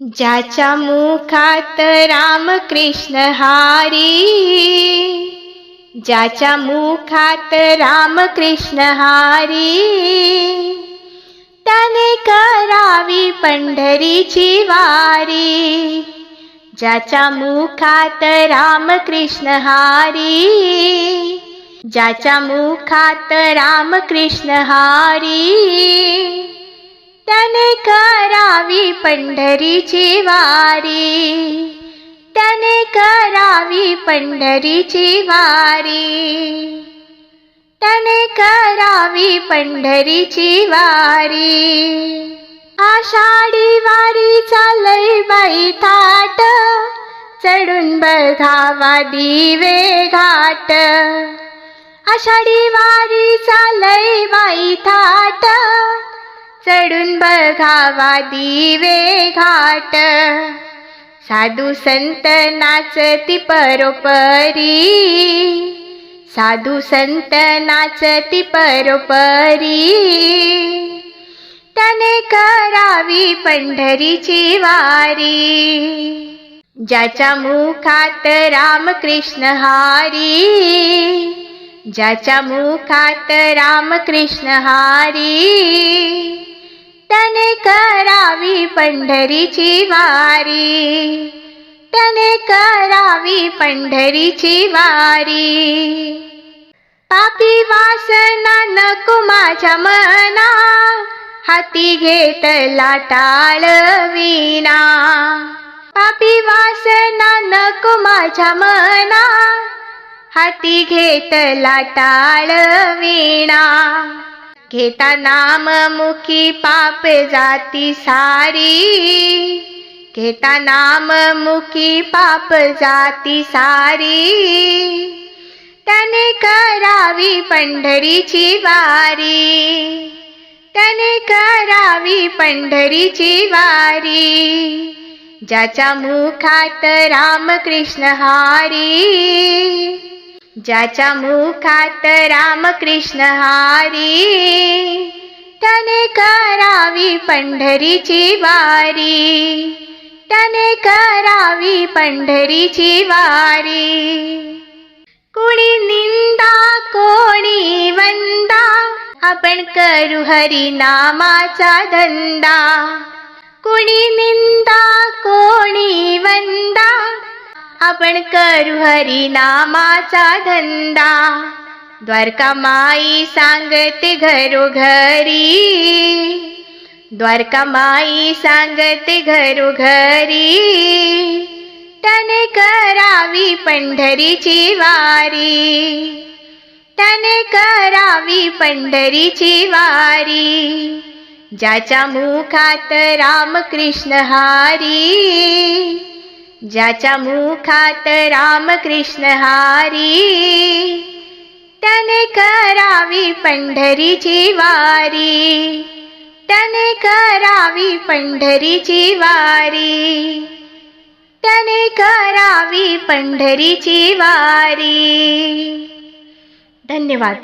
ज्याच्या मुखात रामकृष्ण हारी ज्याच्या मुखात रामकृष्ण हारी त्याने करावी पंढरीची वारी. ज्याच्या मुखात रामकृष्ण हारी ज्याच्या मुखात रामकृष्ण हारी त्याने करावी पंढरीची वारी. त्याने करावी पंढरीची वारी. त्याने करावी पंढरीची वारी. आषाढी वारी चालय बाई थाट. चढून बघावा दिवे घाट. आषाढी वारी चालय बाई थाट. चढून बघावा दिवे घाट. साधू संत नाचती परोपरी. साधू संत नाचती परोपरी. त्याने करावी पंढरीची वारी. ज्याच्या मुखात रामकृष्ण हारी. ज्याच्या मुखात रामकृष्ण हारी. त्याने करावी पंढरीची वारी. त्याने करावी पंढरीची वारी. पापी वासना नको माझ्या मना. हाती घेत लाटाळ विना पापी वासना नको माझ्या मना. हाती घेत लाटाळ विणा. घेता नाम मुखी पाप जाती सारी. घेता नाम मुखी पाप जाती सारी. त्याने करावी पंढरीची वारी. त्याने करावी पंढरीची वारी. ज्याच्या मुखात रामकृष्ण हारी. ज्याच्या मुखात रामकृष्ण हारी त्याने करावी पंढरीची वारी. त्याने करावी पंढरीची वारी. कोणी निंदा कोणी वंदा आपण करू हरी नामाचा धंदा. कोणी निंदा कोणी आपण करू हरी नामाचा धंदा. द्वारका माई सांगते घरोघरी. द्वारका माई सांगते घरोघरी. त्याने करावी पंढरीची वारी. त्याने करावी पंढरीची वारी. ज्याच्या मुखात रामकृष्ण हारी. ज्याच्या मुखात रामकृष्ण हारी त्याने करावी पंढरीची वारी. त्याने करावी पंढरीची वारी. त्याने करावी पंढरीची वारी. धन्यवाद.